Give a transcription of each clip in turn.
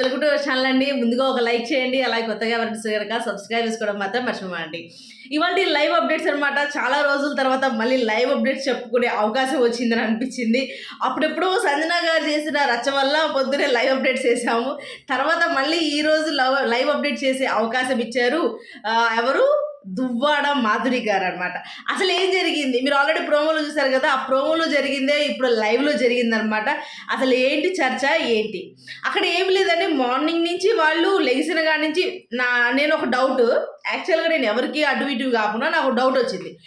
వెలుగుటూ channel అండి. ముందుగా ఒక లైక్ చేయండి. అలాగే కొత్తగా ఎవరైనా కనుక సబ్స్క్రైబ్ చేసుకోవడం మాత్రం మర్చిపోమండి ఇవాళ లైవ్ అప్డేట్స్ అనమాట చాలా రోజుల తర్వాత మళ్ళీ లైవ్ అప్డేట్స్ చెప్పుకునే అవకాశం వచ్చిందని అనిపించింది. అప్పుడెప్పుడు సంజన గారు చేసిన రచ్చ వల్ల పొద్దునే లైవ్ అప్డేట్స్ చేసాము తర్వాత మళ్ళీ ఈ రోజు లైవ్ అప్డేట్ చేసే అవకాశం ఇచ్చారు. ఎవరు? దువ్వాడ మాధురి గారు అనమాట అసలు ఏం జరిగింది? మీరు ఆల్రెడీ ప్రోమోలో చూసారు కదా ఆ ప్రోమోలో జరిగిందే ఇప్పుడు లైవ్లో జరిగిందనమాట. అసలు ఏంటి చర్చ? ఏంటి? అక్కడ ఏమి లేదండి మార్నింగ్ నుంచి వాళ్ళు లెగిసిన కాడి నుంచి నా నేను ఒక డౌట్ యాక్చువల్గా నేను ఎవరికి అటు ఇటు కాకుండా నాకు డౌట్ వచ్చింది.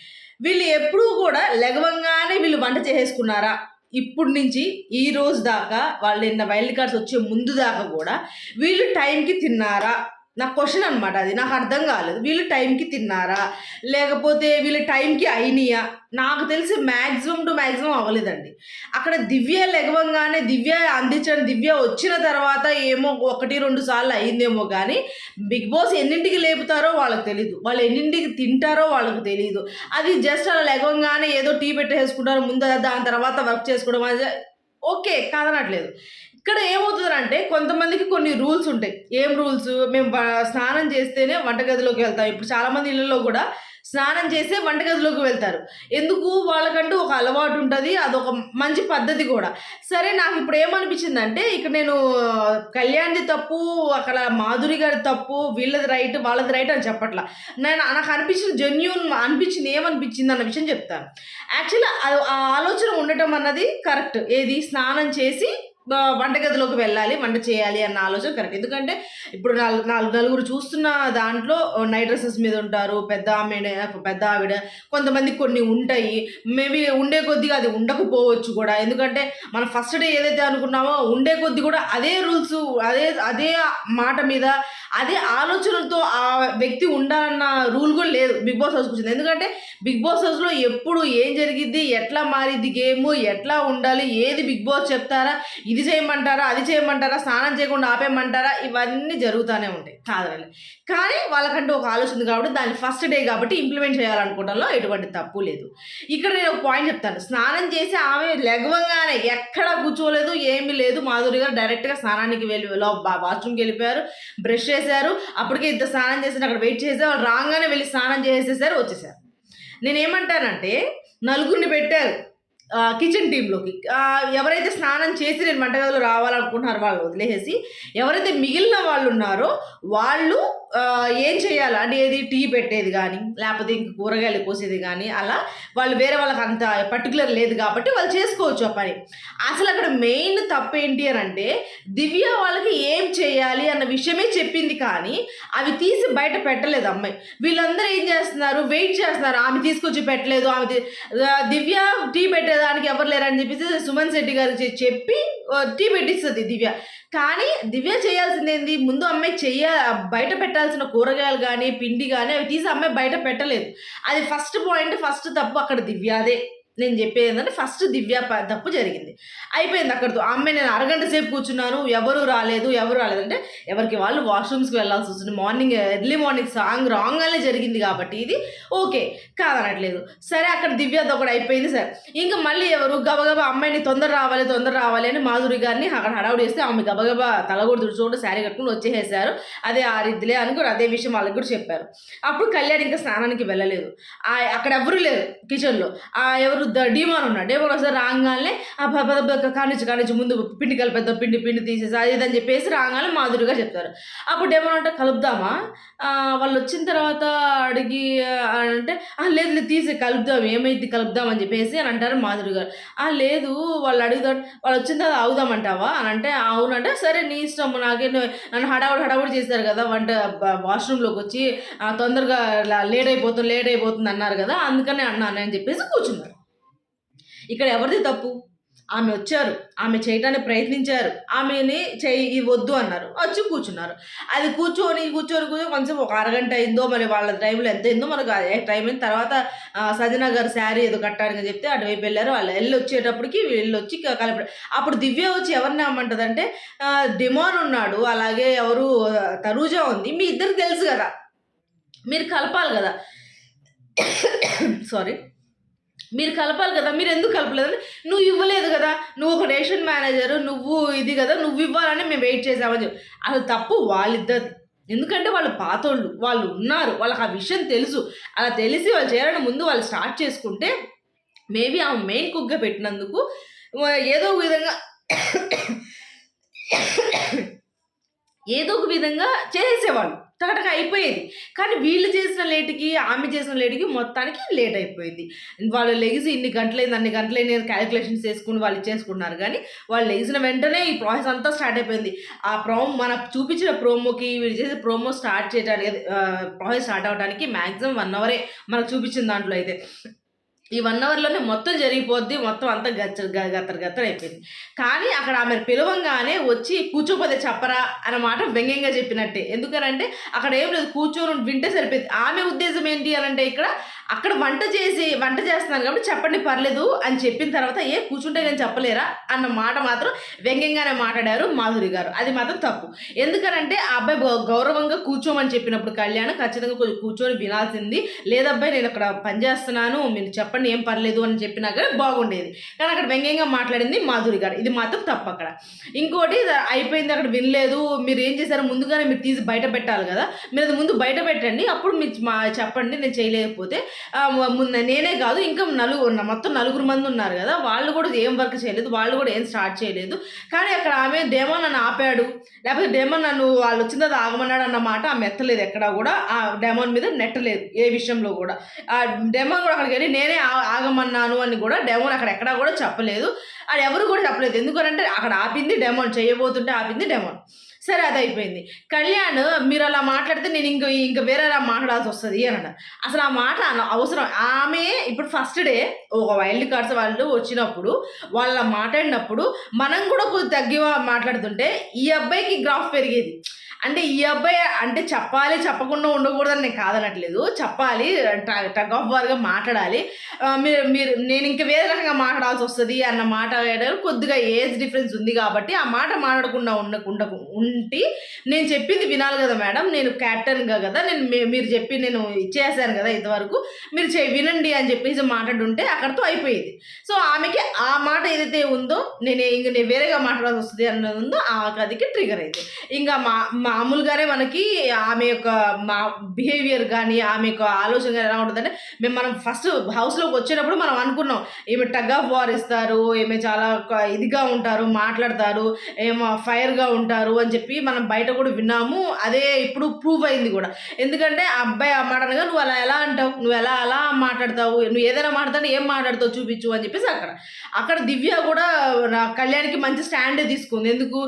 వీళ్ళు ఎప్పుడూ కూడా లెగవంగానే వీళ్ళు వంట చేసేసుకున్నారా? ఇప్పుడు నుంచి ఈ రోజు దాకా వాళ్ళు నిన్న వైల్డ్ కార్డ్స్ వచ్చే ముందు దాకా కూడా వీళ్ళు టైంకి తిన్నారా? నా క్వశ్చన్ అనమాట అది. నాకు అర్థం కాలేదు. వీళ్ళు టైంకి తిన్నారా? లేకపోతే వీళ్ళు టైంకి అయినాయా? నాకు తెలిసి మ్యాక్సిమం టు మ్యాక్సిమం అవ్వలేదండి. అక్కడ దివ్య లెగవంగానే దివ్య అందించడం దివ్య వచ్చిన తర్వాత ఏమో ఒకటి రెండు సార్లు అయిందేమో కానీ బిగ్ బాస్ ఎన్నింటికి లేపుతారో వాళ్ళకి తెలియదు వాళ్ళు ఎన్నింటికి తింటారో వాళ్ళకి తెలియదు అది జస్ట్ అలా లెగవంగానే ఏదో టీ పెట్టేసుకుంటారు ముందు దాని తర్వాత వర్క్ చేసుకోవడం అనేది ఓకే కాదనట్లేదు. ఇక్కడ ఏమవుతుందంటే కొంతమందికి కొన్ని రూల్స్ ఉంటాయి. ఏం రూల్స్? మేము స్నానం చేస్తేనే వంటగదిలోకి వెళ్తాం. ఇప్పుడు చాలామంది ఇళ్ళల్లో కూడా స్నానం చేసే వంటగదిలోకి వెళ్తారు. ఎందుకు? వాళ్ళకంటూ ఒక అలవాటు ఉంటుంది. అదొక మంచి పద్ధతి కూడా. సరే నాకు ఇప్పుడు ఏమనిపించిందంటే ఇక్కడ నేను కళ్యాణ్ది తప్పు అక్కడ మాధురి గారి తప్పు వీళ్ళది రైట్ వాళ్ళది రైట్ అని చెప్పట్లా. నేను నాకు అనిపించిన జెన్యున్ అనిపించింది ఏమనిపించింది అన్న విషయం చెప్తాను. యాక్చువల్లీ ఆ ఆలోచన ఉండటం అన్నది కరెక్ట్. ఏది? స్నానం చేసి వంటగదిలోకి వెళ్ళాలి వంట చేయాలి అన్న ఆలోచన కరెక్ట్. ఎందుకంటే ఇప్పుడు నాలుగు నాలుగు నలుగురు చూస్తున్న దాంట్లో నైట్ డ్రెస్సెస్ మీద ఉంటారు పెద్ద ఆమె పెద్ద ఆవిడ కొంతమంది కొన్ని ఉంటాయి. మేబీ ఉండే కొద్దిగా అది ఉండకపోవచ్చు కూడా. ఎందుకంటే మనం ఫస్ట్ డే ఏదైతే అనుకున్నామో ఉండే కొద్ది కూడా అదే రూల్స్ అదే అదే మాట మీద అదే ఆలోచనలతో ఆ వ్యక్తి ఉండాలన్న రూల్ కూడా లేదు బిగ్ బాస్ హౌస్కి వచ్చింది. ఎందుకంటే బిగ్ బాస్ హౌస్లో ఎప్పుడు ఏం జరిగిద్ది ఎట్లా మారిద్ది గేమ్ ఎట్లా ఉండాలి ఏది బిగ్ బాస్ చెప్తారా ఇది చేయమంటారా అది చేయమంటారా స్నానం చేయకుండా ఆపేయమంటారా ఇవన్నీ జరుగుతూనే ఉంటాయి. కాదండి కానీ వాళ్ళకంటూ ఒక ఆలోచన ఉంది కాబట్టి దాన్ని ఫస్ట్ డే కాబట్టి ఇంప్లిమెంట్ చేయాలనుకోవడంలో ఎటువంటి తప్పు లేదు. ఇక్కడ నేను ఒక పాయింట్ చెప్తాను. స్నానం చేసి ఆమె లెగవంగానే ఎక్కడ కూర్చోలేదు ఏమీ లేదు. మాధురి గారు డైరెక్ట్గా స్నానానికి వెళ్ళి బాత్రూమ్కి వెళ్ళిపోయారు. బ్రష్ చేసి చేశారు అప్పటికే ఇద్దరు స్నానం చేసి అక్కడ వెయిట్ చేసి వాళ్ళు రాగానే వెళ్ళి స్నానం చేసేసారు వచ్చేసారు. నేనేమంటానంటే నలుగురిని పెట్టారు. కిచెన్ టీంలోకి ఎవరైతే స్నానం చేసి నేను వంటగదిలో రావాలనుకుంటున్నారో వాళ్ళు వదిలేసి ఎవరైతే మిగిలిన వాళ్ళు ఉన్నారో వాళ్ళు ఏం చేయాలి? అంటే ఏది టీ పెట్టేది కానీ లేకపోతే ఇంక కూరగాయలు కోసేది కానీ అలా వాళ్ళు వేరే వాళ్ళకి అంత పర్టికులర్ లేదు కాబట్టి వాళ్ళు చేసుకోవచ్చు ఆ పని. అసలు అక్కడ మెయిన్ తప్పు ఏంటి అని అంటే దివ్య వాళ్ళకి ఏం చేయాలి అన్న విషయమే చెప్పింది కానీ అవి తీసి బయట పెట్టలేదు అమ్మాయి. వీళ్ళందరూ ఏం చేస్తున్నారు? వెయిట్ చేస్తున్నారు. ఆమె తీసుకొచ్చి పెట్టలేదు. ఆమె దివ్య టీ పెట్టేదానికి ఎవరు లేరని చెప్పేసి సుమన్ శెట్టి గారు చెప్పి టీ పెట్టిస్తుంది దివ్య. కానీ దివ్య చేయాల్సింది ఏంది ముందు అమ్మాయి చెయ్య బయట పెట్టాల్సిన కూరగాయలు కానీ పిండి కానీ అవి తీసి అమ్మాయి బయట పెట్టలేదు. అది ఫస్ట్ పాయింట్ ఫస్ట్ తప్పు అక్కడ దివ్యాదే నేను చెప్పేది ఏంటంటే ఫస్ట్ దివ్య ప- తప్పు జరిగింది. అయిపోయింది అక్కడితో. అమ్మాయి నేను అరగంట సేపు కూర్చున్నాను ఎవరు రాలేదు ఎవరు రాలేదు. అంటే ఎవరికి వాళ్ళు వాష్రూమ్స్కి వెళ్ళాల్సి వస్తుంది. మార్నింగ్ ఎర్లీ మార్నింగ్ సాంగ్ రాంగ్గానే జరిగింది కాబట్టి ఇది ఓకే కాదనట్లేదు. సరే అక్కడ దివ్యతో ఒకటి అయిపోయింది సరే. ఇంకా మళ్ళీ ఎవరు గబగబా అమ్మాయిని తొందర రావాలి తొందర రావాలి అని మాధురి గారిని అక్కడ హడావుడి చేస్తే ఆమె గబగబా తలగొడు చూడ శారీ కట్టుకుని వచ్చేసేసారు అదే ఆ అని అనుకుని అదే విషయం వాళ్ళకి కూడా చెప్పారు. అప్పుడు కళ్యాణ్ ఇంకా స్నానానికి వెళ్ళలేదు. అక్కడ ఎవరు లేరు కిచెన్లో ఆ ఎవరు ద డీమాన్ ఉన్నాడు. డీమాన్ వస్తే రాగానే ఆ ప- ప- కానిచ్చి ముందు పిండి కలిపేద్దాం పిండి పిండి తీసేసి అది ఇదని అని చెప్పేసి రాగానే మాధురిగా చెప్తారు. అప్పుడు డీమాన్ అంటే కలుపుదామా వాళ్ళు వచ్చిన తర్వాత అడిగి అంటే లేదు లేదు తీసి కలుపుదాం ఏమైంది కలుపుదాం అని చెప్పేసి అని అంటారు మాధురి గారు. లేదు వాళ్ళు అడుగుతారు వాళ్ళు వచ్చిన తర్వాత అవుదామంటావా అని అంటే అవునంటే సరే నీ ఇష్టం నాకే నన్ను హడావుడి హడావుడి చేశారు కదా వంట వాష్రూమ్లోకి వచ్చి తొందరగా లేట్ అయిపోతుంది లేట్ అయిపోతుంది అన్నారు కదా అందుకనే అన్నాను అని చెప్పేసి కూర్చున్నారు. ఇక్కడ ఎవరిది తప్పు? ఆమె వచ్చారు ఆమె చేయడానికి ప్రయత్నించారు ఆమెని చేయి వద్దు అన్నారు వచ్చి కూర్చున్నారు. అది కూర్చొని కూర్చొని కూర్చొని కొంచెం ఒక అరగంట అయిందో మరి వాళ్ళ టైంలో ఎంత అయిందో మనకు ఆ టైం అయిన తర్వాత ఆ, సజన గారు శారీ ఏదో కట్టారని చెప్తే అటువైపు వెళ్ళారు. వాళ్ళు వెళ్ళి వచ్చేటప్పటికి వీళ్ళు వచ్చి కలపడం. అప్పుడు దివ్య వచ్చి ఎవరిని అమ్మంటదంటే అంటే డిమాన్ ఉన్నాడు అలాగే ఎవరు తరూజా ఉంది. మీ ఇద్దరు తెలుసు కదా. మీరు కలపాలి కదా. సారీ మీరు కలపాలి కదా మీరు ఎందుకు కలపలేదని నువ్వు ఇవ్వలేదు కదా నువ్వు ఒక రేషన్ మేనేజర్ నువ్వు ఇది కదా నువ్వు ఇవ్వాలని మేము వెయిట్ చేసామని చెప్పి. అసలు తప్పు వాళ్ళిద్దరు ఎందుకంటే వాళ్ళు పాతోళ్ళు వాళ్ళు ఉన్నారు వాళ్ళకి ఆ విషయం తెలుసు. అలా తెలిసి వాళ్ళు చేరడం ముందు వాళ్ళు స్టార్ట్ చేసుకుంటే మేబీ ఆ మెయిన్ కుక్గా పెట్టినందుకు ఏదో ఒక విధంగా ఏదో ఒక విధంగా చేసేవాళ్ళు టకటక అయిపోయేది. కానీ వీళ్ళు చేసిన లేటుకి ఆమె చేసిన లేటుకి మొత్తానికి లేట్ అయిపోయింది. వాళ్ళు లెగిసి ఇన్ని గంటలైంది అన్ని గంటలైంది క్యాలిక్యులేషన్స్ చేసుకుని వాళ్ళు చేసుకున్నారు కానీ వాళ్ళు లెగిసిన వెంటనే ఈ ప్రాసెస్ అంతా స్టార్ట్ అయిపోయింది. ఆ ప్రోమో మనకు చూపించిన ప్రోమోకి వీళ్ళు చేసే ప్రోమో స్టార్ట్ చేయడానికి ప్రాసెస్ స్టార్ట్ అవడానికి మ్యాక్సిమం వన్ అవరే మనకు చూపించిన దాంట్లో అయితే. ఈ వన్ అవర్లోనే మొత్తం జరిగిపోద్ది మొత్తం అంతా గచ్చ గత్తర గత్తర అయిపోయింది. కానీ అక్కడ ఆమె పిలవంగానే వచ్చి కూర్చోపోతే చెప్పరా అన్న మాట వ్యంగ్యంగా చెప్పినట్టే. ఎందుకనంటే అక్కడ ఏం లేదు కూర్చొని వింటే సరిపోయింది. ఆమె ఉద్దేశం ఏంటి అని అంటే ఇక్కడ అక్కడ వంట చేసి వంట చేస్తున్నాను కాబట్టి చెప్పండి పర్లేదు అని చెప్పిన తర్వాత ఏ కూర్చుంటే నేను చెప్పలేరా? అన్న మాట మాత్రం వ్యంగ్యంగానే మాట్లాడారు మాధురి గారు. అది మాత్రం తప్పు. ఎందుకనంటే ఆ అబ్బాయి గౌరవంగా కూర్చోమని చెప్పినప్పుడు కళ్యాణ్ ఖచ్చితంగా కొంచెం కూర్చొని వినాల్సింది. లేదబ్బాయి నేను అక్కడ పని చేస్తున్నాను మీరు చెప్పండి ఏం పర్లేదు అని చెప్పినా కానీ బాగుండేది. కానీ అక్కడ వ్యంగ్యంగా మాట్లాడింది మాధురి గారు. ఇది మాత్రం తప్పు అక్కడ. ఇంకోటి అయిపోయింది అక్కడ వినలేదు. మీరు ఏం చేశారు ముందుగానే మీరు తీసి బయట పెట్టాలి కదా. మీరు అది ముందు బయట పెట్టండి. అప్పుడు మీరు మా చెప్పండి నేను చేయలేకపోతే నేనే కాదు ఇంకా నలుగురు మొత్తం నలుగురు మంది ఉన్నారు కదా వాళ్ళు కూడా ఏం వర్క్ చేయలేదు వాళ్ళు కూడా ఏం స్టార్ట్ చేయలేదు. కానీ అక్కడ ఆమె డేమో నన్ను ఆపాడు లేకపోతే డేమోన్ నన్ను వాళ్ళు వచ్చిన తర్వాత ఆగమన్నాడు అన్న మాట ఆమె ఎత్తలేదు ఎక్కడా కూడా ఆ డెమోన్ మీద నెట్టలేదు ఏ విషయంలో కూడా. ఆ డెమోన్ కూడా అక్కడికి వెళ్ళి నేనే ఆ- ఆగమన్నాను అని కూడా డెమోన్ అక్కడ ఎక్కడా కూడా చెప్పలేదు. అది ఎవరు కూడా చెప్పలేదు. ఎందుకంటే అక్కడ ఆపింది డెమోన్ చేయబోతుంటే ఆపింది డెమోన్. సరే అది అయిపోయింది కళ్యాణ్ మీరు అలా మాట్లాడితే నేను ఇంక ఇంక వేరేలా మాట్లాడాల్సి వస్తుంది అని అన్నారు అసలు ఆ మాట అవసరం. ఆమె ఇప్పుడు ఫస్ట్ డే ఒక వైల్డ్ కార్డ్స్ వాళ్ళు వచ్చినప్పుడు వాళ్ళ మాట్లాడినప్పుడు మనం కూడా కొద్ది తగ్గి మాట్లాడుతుంటే ఈ అబ్బాయికి గ్రాఫ్ పెరిగేది. అంటే ఈ అబ్బాయి అంటే చెప్పాలి చెప్పకుండా ఉండకూడదని నేను కాదనట్లేదు. చెప్పాలి టగ్ ఆఫ్ వార్గా మాట్లాడాలి మీరు మీరు నేను ఇంకా వేరే రకంగా మాట్లాడాల్సి వస్తుంది అన్న మాట కొద్దిగా ఏజ్ డిఫరెన్స్ ఉంది కాబట్టి ఆ మాట మాట్లాడకుండా ఉండకుండా ఉండి నేను చెప్పింది వినాలి కదా మేడం. నేను క్యాప్టెన్గా కదా నేను మీ- మీరు చెప్పి నేను ఇచ్చేసాను కదా ఇంతవరకు మీరు చే వినండి అని చెప్పేసి మాట్లాడుంటే అక్కడితో అయిపోయేది. సో ఆమెకి ఆ మాట ఏదైతే ఉందో నేను ఇంక నేను వేరేగా మాట్లాడాల్సి వస్తుంది అన్నది ఉందో ఆ అదికి ట్రిగర్ అయింది. ఇంకా మా మామూలుగానే మనకి ఆమె యొక్క మా బిహేవియర్ కానీ ఆమె యొక్క ఆలోచన కానీ ఎలా ఉంటుందంటే మేము మనం ఫస్ట్ హౌస్లోకి వచ్చేటప్పుడు మనం అనుకున్నాం ఈమె టగ్ ఆఫ్ వార్ ఇస్తారు ఈమె చాలా ఒక ఇదిగా ఉంటారు మాట్లాడతారు ఏమో ఫైర్గా ఉంటారు అని చెప్పి మనం బయట కూడా విన్నాము. అదే ఇప్పుడు ప్రూవ్ అయింది కూడా. ఎందుకంటే ఆ అబ్బాయి ఆ మాట అనగా నువ్వు అలా ఎలా అంటావు? నువ్వు ఎలా అలా మాట్లాడతావు? నువ్వు ఏదైనా మాట్లాడితే ఏం మాట్లాడతావు చూపించు అని చెప్పేసి అక్కడ. అక్కడ దివ్య కూడా నా కళ్యాణ్కి మంచి స్టాండే తీసుకుంది. ఎందుకు?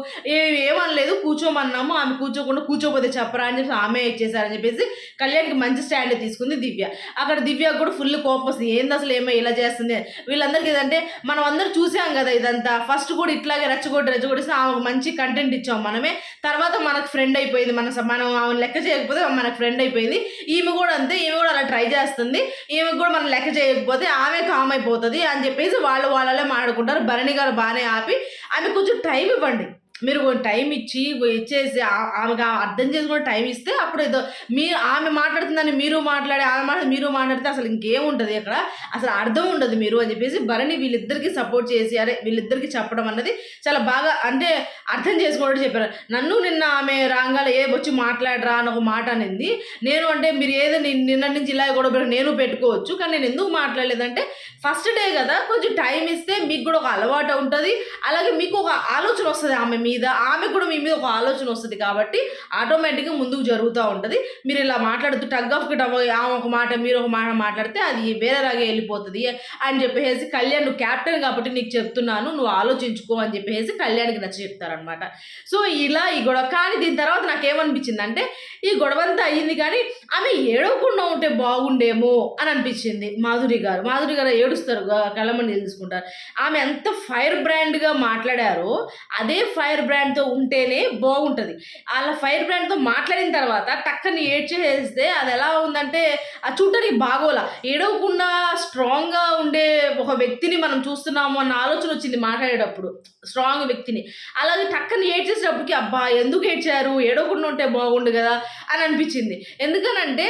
ఏమనలేదు కూర్చోమన్నాము ఆమె కూర్చోకుండా కూర్చోపోతే చెప్పరా అని చెప్పి ఆమె ఇచ్చేసారని చెప్పేసి కళ్యాణ్కి మంచి స్టాండ్ తీసుకుంది దివ్య. అక్కడ దివ్య కూడా ఫుల్ కోపం వస్తుంది. ఏంది అసలు ఏమో ఇలా చేస్తుంది? వీళ్ళందరికీ ఏదంటే మనం అందరూ చూసాం కదా ఇదంతా. ఫస్ట్ కూడా ఇట్లాగే రెచ్చగొట్టి రెచ్చగొడిస్తే ఆమెకు మంచి కంటెంట్ ఇచ్చాం మనమే. తర్వాత మనకు ఫ్రెండ్ అయిపోయింది. మన మనం ఆమె లెక్క చేయకపోతే మనకు ఫ్రెండ్ అయిపోయింది. ఈమె కూడా అంతే ఈమె కూడా అలా ట్రై చేస్తుంది. ఈమె కూడా మనం లెక్క చేయకపోతే ఆమె కామ్ అయిపోతుంది అని చెప్పేసి వాళ్ళు వాళ్ళే మాట్లాడుకుంటారు. భరణి గారు బాగానే ఆపి ఆమె కొంచెం టైం ఇవ్వండి. మీరు టైం ఇచ్చి ఇచ్చేసి ఆమెకు అర్థం చేసుకుని టైం ఇస్తే అప్పుడు ఏదో మీ ఆమె మాట్లాడుతుందని మీరు మాట్లాడే ఆమె మాట మీరు మాట్లాడితే అసలు ఇంకేముంటుంది అక్కడ? అసలు అర్థం ఉండదు మీరు అని చెప్పేసి భరణి వీళ్ళిద్దరికి సపోర్ట్ చేసి అరే వీళ్ళిద్దరికి చెప్పడం అన్నది చాలా బాగా అంటే అర్థం చేసుకోవడం చెప్పారు. నన్ను నిన్న ఆమె రాగాల ఏ వచ్చి మాట్లాడరా అని ఒక మాట అనేది. నేను అంటే మీరు ఏదో నిన్న నుంచి ఇలా గొడవ నేను పెట్టుకోవచ్చు కానీ నేను ఎందుకు మాట్లాడలేదంటే ఫస్ట్ డే కదా కొంచెం టైం ఇస్తే మీకు కూడా ఒక అలవాటు ఉంటుంది. అలాగే మీకు ఒక ఆలోచన వస్తుంది ఆమె మీద ఆమె కూడా మీ మీద ఒక ఆలోచన వస్తుంది కాబట్టి ఆటోమేటిక్గా ముందుకు జరుగుతూ ఉంటుంది. మీరు ఇలా మాట్లాడుతూ టగ్ ఆఫ్ గిట్ ఆమె ఒక మాట మీరు ఒక మాట మాట్లాడితే అది వేరే వెళ్ళిపోతుంది. అని చెప్పేసి కళ్యాణ్ నువ్వు క్యాప్టెన్ కాబట్టి నీకు చెప్తున్నాను నువ్వు ఆలోచించుకో అని చెప్పేసి కళ్యాణ్కి నచ్చ చెప్తారనమాట సో ఇలా ఈ గొడవ కానీ దీని తర్వాత నాకేమనిపించింది అంటే ఈ గొడవ అంతా అయ్యింది కానీ ఆమె ఏడవకుండా ఉంటే బాగుండేమో అని అనిపించింది మాధురి గారు. మాధురి గారు ఏడుస్తారు కళ్ళమని తెలుసుకుంటారు ఆమె ఎంత ఫైర్ బ్రాండ్గా మాట్లాడారో అదే ఫైర్ ఫైర్ బ్రాండ్తో ఉంటేనే బాగుంటుంది. అలా ఫైర్ బ్రాండ్తో మాట్లాడిన తర్వాత టక్కని ఏడ్చేస్తే అది ఎలా ఉందంటే ఆ చూడటానికి బాగోలా. ఏడవకుండా స్ట్రాంగ్గా ఉండే ఒక వ్యక్తిని మనం చూస్తున్నాము అన్న ఆలోచన వచ్చింది మాట్లాడేటప్పుడు. స్ట్రాంగ్ వ్యక్తిని. అలాగే టక్కని ఏడ్చేసేటప్పటికి అబ్బా ఎందుకు ఏడ్చారు? ఏడవకుండా ఉంటే బాగుండు కదా అని అనిపించింది. ఎందుకనంటే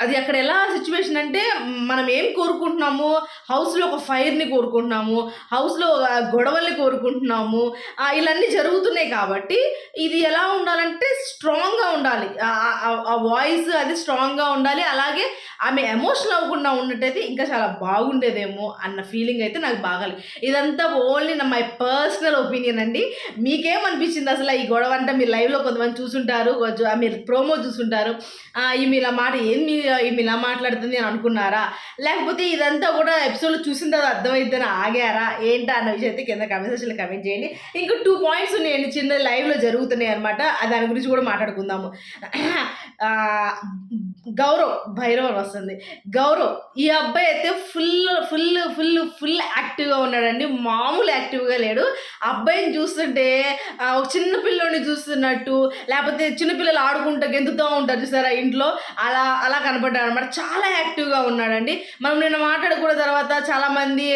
అది అక్కడ ఎలా సిచ్యువేషన్ అంటే మనం ఏం కోరుకుంటున్నాము హౌస్లో ఒక ఫైర్ని కోరుకుంటున్నాము హౌస్లో గొడవల్ని కోరుకుంటున్నాము ఆ, ఇలాన్నీ జరుగుతున్నాయి కాబట్టి ఇది ఎలా ఉండాలంటే స్ట్రాంగ్గా ఉండాలి. ఆ- వాయిస్ అది స్ట్రాంగ్గా ఉండాలి. అలాగే ఆమె ఎమోషనల్ అవ్వకుండా ఉన్నట్టయితే ఇంకా చాలా బాగుండేదేమో అన్న ఫీలింగ్ అయితే నాకు బాగాలి. ఇదంతా ఓన్లీ నా మై పర్సనల్ ఒపీనియన్ అండి. మీకేమనిపించింది అసలు ఈ గొడవ? అంటే మీరు లైవ్లో కొంతమంది చూసుంటారు మీరు ప్రోమో చూసుంటారు. ఈ మీరు ఇలా మాట ఏం మీ ఈమె ఇలా మాట్లాడుతుంది అని అనుకున్నారా? లేకపోతే ఇదంతా కూడా ఎపిసోడ్ చూసిన తర్వాత అర్థమైద్దని ఆగారా? ఏంటా అన్న విషయం అయితే కింద కమెంట్ సెక్షన్లో కమెంట్ చేయండి. ఇంకో టూ పాయింట్స్ ఉన్నాయండి చిన్న లైవ్లో జరుగుతున్నాయి అనమాట దాని గురించి కూడా మాట్లాడుకుందాము. గౌరవ్ భైరవ్ అని వస్తుంది. గౌరవ్ ఈ అబ్బాయి అయితే ఫుల్ ఫుల్ ఫుల్ ఫుల్ యాక్టివ్గా ఉన్నాడండి. మామూలు యాక్టివ్గా లేడు. అబ్బాయిని చూస్తుంటే ఒక చిన్న పిల్లోని చూస్తున్నట్టు లేకపోతే చిన్నపిల్లలు ఆడుకుంటూ గెంతుతూ ఉంటారు చూసారా ఇంట్లో? అలా అలా కనపడ్డాడు అనమాట చాలా యాక్టివ్గా ఉన్నాడండి. మనం నిన్న మాట్లాడుకున్న తర్వాత చాలామంది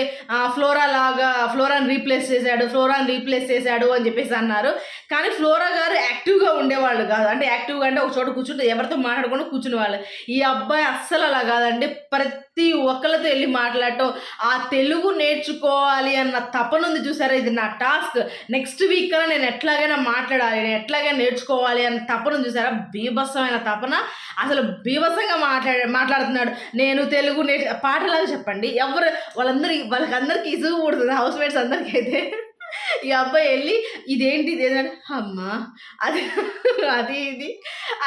ఫ్లోరా లాగా ఫ్లోరాని రీప్లేస్ చేశాడు ఫ్లోరాని రీప్లేస్ చేశాడు అని చెప్పేసి అన్నారు. కానీ ఫ్లోరా గారు యాక్టివ్గా ఉండేవాళ్ళు కాదు. అంటే యాక్టివ్గా అంటే ఒక చోట కూర్చుంటే ఎవరితో మాట్లాడకుండా కూర్చునే ఈ అబ్బాయి అస్సలు అలా కాదండి. ప్రతి ఒక్కరితో వెళ్ళి మాట్లాడటం ఆ తెలుగు నేర్చుకోవాలి అన్న తపన ఉంది చూసారా? ఇది నా టాస్క్. నెక్స్ట్ వీక్ కన్నా నేను ఎట్లాగైనా మాట్లాడాలి నేను ఎట్లాగైనా నేర్చుకోవాలి అన్న తపన ఉంది చూసారా? బీభత్సమైన తపన. అసలు బీభత్సంగా మాట్లాడ మాట్లాడుతున్నాడు. నేను తెలుగు నేర్చు పాటలాగా చెప్పండి. ఎవరు వాళ్ళందరికీ వాళ్ళకందరికీ ఇసుగు పుడుతుంది. హౌస్ మేట్స్ అందరికీ అయితే ఈ అబ్బాయి వెళ్ళి ఇదేంటి ఇది? ఏదంటే అమ్మా అది అది ఇది.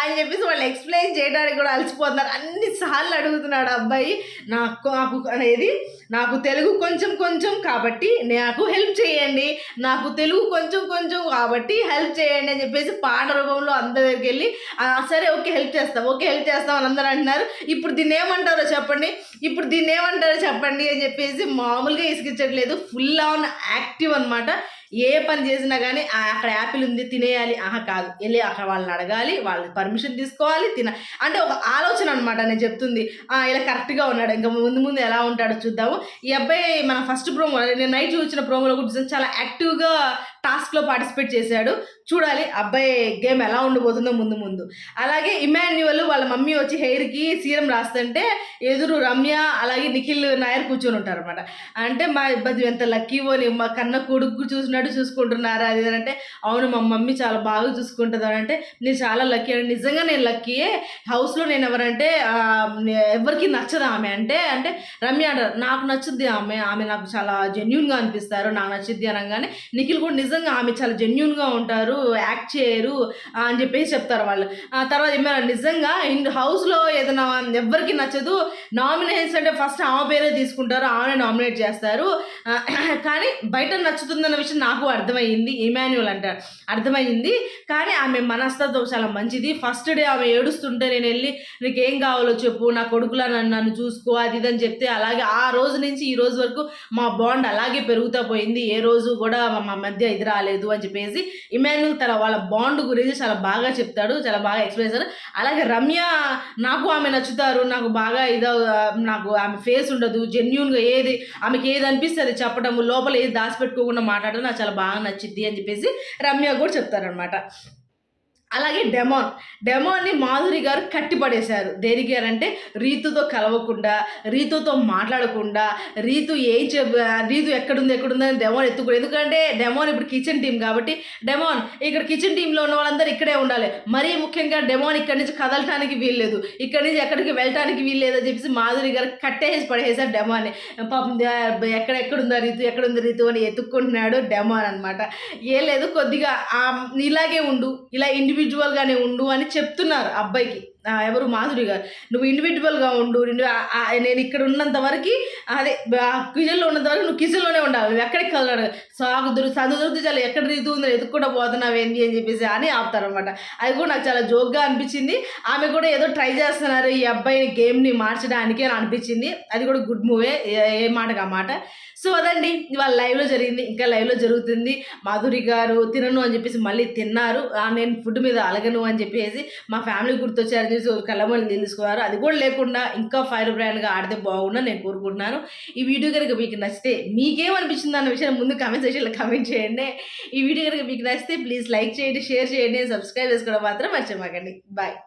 అని చెప్పేసి వాళ్ళు ఎక్స్ప్లెయిన్ చేయడానికి కూడా అలసిపోతున్నారు. అన్ని సార్లు అడుగుతున్నాడు ఆ అబ్బాయి నాకు నాకు అనేది నాకు తెలుగు కొంచెం కొంచెం కాబట్టి నాకు హెల్ప్ చేయండి. నాకు తెలుగు కొంచెం కొంచెం కాబట్టి హెల్ప్ చేయండి అని చెప్పేసి పాట రూపంలో అందరి దగ్గరికి వెళ్ళి సరే ఓకే హెల్ప్ చేస్తాం ఓకే హెల్ప్ చేస్తాం అని అందరూ అంటున్నారు. ఇప్పుడు దీన్ని ఏమంటారో చెప్పండి. ఇప్పుడు దీన్ని ఏమంటారో చెప్పండి అని చెప్పేసి మామూలుగా ఇసుకించట్లేదు ఫుల్ ఆన్ యాక్టివ్ అనమాట ఏ పని చేసినా కానీ "ఆ, అక్కడ యాపిల్ ఉంది తినేయాలి. ఆహా కాదు. వెళ్ళి అక్కడ వాళ్ళని అడగాలి వాళ్ళ పర్మిషన్ తీసుకోవాలి తిన. అంటే ఒక ఆలోచన అనమాట నేను చెప్తుంది. "ఆ, ఇలా కరెక్ట్గా ఉన్నాడు. ఇంకా ముందు ముందు ఎలా ఉంటాడో చూద్దాము. ఈ అబ్బాయి మన ఫస్ట్ ప్రోమో నేను నైట్ చూసిన ప్రోమోలో కూడా చాలా యాక్టివ్గా టాస్క్లో పార్టిసిపేట్ చేశాడు. చూడాలి అబ్బాయి గేమ్ ఎలా ఉండబోతుందో ముందు ముందు. అలాగే ఇమాన్యువల్ వాళ్ళ మమ్మీ వచ్చి హెయిర్కి సీరం రాస్తుంటే ఎదురు రమ్య అలాగే నిఖిల్ నాయర్ కూర్చొని ఉంటారు అనమాట అంటే మా ఇబ్బంది ఎంత లక్కీవో నీ మా కన్న కొడుకు చూసినట్టు చూసుకుంటున్నారా అది అంటే అవును మా మమ్మీ చాలా బాగా చూసుకుంటుంది అని అంటే నేను చాలా లక్కీ అని. నిజంగా నేను లక్కీయే హౌస్లో నేను ఎవరంటే ఎవరికి నచ్చదు ఆమె అంటే అంటే రమ్య అంటారు నాకు నచ్చుద్ది ఆమె ఆమె నాకు చాలా జెన్యున్గా అనిపిస్తారు నాకు నచ్చుద్ది అనగానే నిఖిల్ కూడా నిజంగా ఆమె చాలా జెన్యున్గా ఉంటారు యాక్ట్ చేయరు అని చెప్పేసి చెప్తారు వాళ్ళు. ఆ తర్వాత ఏమైనా నిజంగా ఇన్ హౌస్లో ఏదైనా ఎవరికి నచ్చదు నామినేషన్స్ అంటే ఫస్ట్ ఆమె పేరే తీసుకుంటారు ఆమె నామినేట్ చేస్తారు. కానీ బయట నచ్చుతుందన్న విషయం నాకు అర్థమైంది ఇమాన్యువల్ అంటారు. అర్థమైంది కానీ ఆమె మనస్తత్వం చాలా మంచిది. ఫస్ట్ డే ఆమె ఏడుస్తుంటే నేను వెళ్ళి నీకు ఏం కావాలో చెప్పు నా కొడుకులా నన్ను నన్ను చూసుకో అది ఇది అని చెప్తే అలాగే ఆ రోజు నుంచి ఈ రోజు వరకు మా బాండ్ అలాగే పెరుగుతూ పోయింది. ఏ రోజు కూడా మా- మా మధ్య ఇది రాలేదు అని చెప్పేసి ఇమాన్యుల్ తన వాళ్ళ బాండ్ గురించి చాలా బాగా చెప్తాడు చాలా బాగా ఎక్స్ప్లెయిన్ చేస్తారు అలాగే రమ్య నాకు ఆమె నచ్చుతారు నాకు బాగా ఇదో నాకు ఆమె ఫేస్ ఉండదు జెన్యున్గా ఏది ఆమెకి ఏది అనిపిస్తే అది చెప్పడం లోపల ఏది దాచిపెట్టుకోకుండా మాట్లాడడం నాకు చాలా బాగా నచ్చింది అని చెప్పేసి రమ్య కూడా చెప్తారనమాట అలాగే డెమాన్. డెమాన్ని మాధురి గారు కట్టిపడేశారు. దేనికి అంటే రీతుతో కలవకుండా రీతుతో మాట్లాడకుండా రీతు ఏం చెప్ రీతు ఎక్కడుంది ఎక్కడుందని డెమాన్ ఎత్తుకు ఎందుకంటే డెమాన్ ఇప్పుడు కిచెన్ టీం కాబట్టి డెమాన్ ఇక్కడ కిచెన్ టీంలో ఉన్న వాళ్ళందరూ ఇక్కడే ఉండాలి. మరీ ముఖ్యంగా డెమాన్ ఇక్కడి నుంచి కదలటానికి వీల్లేదు. ఇక్కడి నుంచి ఎక్కడికి వెళ్ళటానికి వీల్లేదు అని చెప్పేసి మాధురి గారు కట్టేసి పడేసారు డెమాన్ని. పాపం ఎక్కడ ఎక్కడుందా రీతు ఎక్కడుంది రీతు అని ఎత్తుక్కుంటున్నాడు డెమాన్ అనమాట ఏం లేదు కొద్దిగా ఇలాగే ఉండు. ఇలా ఇండివిజువల్గానే ఉండు అని చెప్తున్నారు అబ్బాయికి. ఎవరు మాధురి గారు. నువ్వు ఇండివిజువల్గా ఉండు నిన్ను నేను ఇక్కడ ఉన్నంత వరకు అదే కిచెన్లో ఉన్నంత వరకు నువ్వు కిజన్లోనే ఉండాలి. నువ్వు ఎక్కడికి కలడు సాగుదురు సందు ఎక్కడ రీతు ఉందో ఎత్తుకుండా పోతున్నావు ఏంటి అని చెప్పేసి అని ఆపుతారనమాట అది కూడా నాకు చాలా జోక్గా అనిపించింది. ఆమె కూడా ఏదో ట్రై చేస్తున్నారు ఈ అబ్బాయిని గేమ్ని మార్చడానికి అని అనిపించింది. అది కూడా గుడ్ మూవే ఏ మాటగా ఆ మాట. సో అదండి ఇవాళ లైవ్లో జరిగింది ఇంకా లైవ్లో జరుగుతుంది. మాధురి గారు తినను అని చెప్పేసి మళ్ళీ తిన్నారు. ఆ, నేను ఫుడ్ మీద అలగను అని చెప్పేసి మా ఫ్యామిలీ గుర్తొచ్చారు చెప్పేసి కళ్ళమని తీసుకున్నారు. అది కూడా లేకుండా ఇంకా ఫైర్ బ్రాండ్గా ఆడితే బాగుందని నేను కోరుకుంటున్నాను. ఈ వీడియో కనుక మీకు నచ్చితే మీకేమనిపించింది అన్న విషయం ముందు కామెంట్ సెక్షన్లో కమెంట్ చేయండి. ఈ వీడియో కనుక మీకు నచ్చితే ప్లీజ్ లైక్ చేయండి షేర్ చేయండి సబ్స్క్రైబ్ చేసుకోవడం మాత్రం మర్చిపోకండి. బాయ్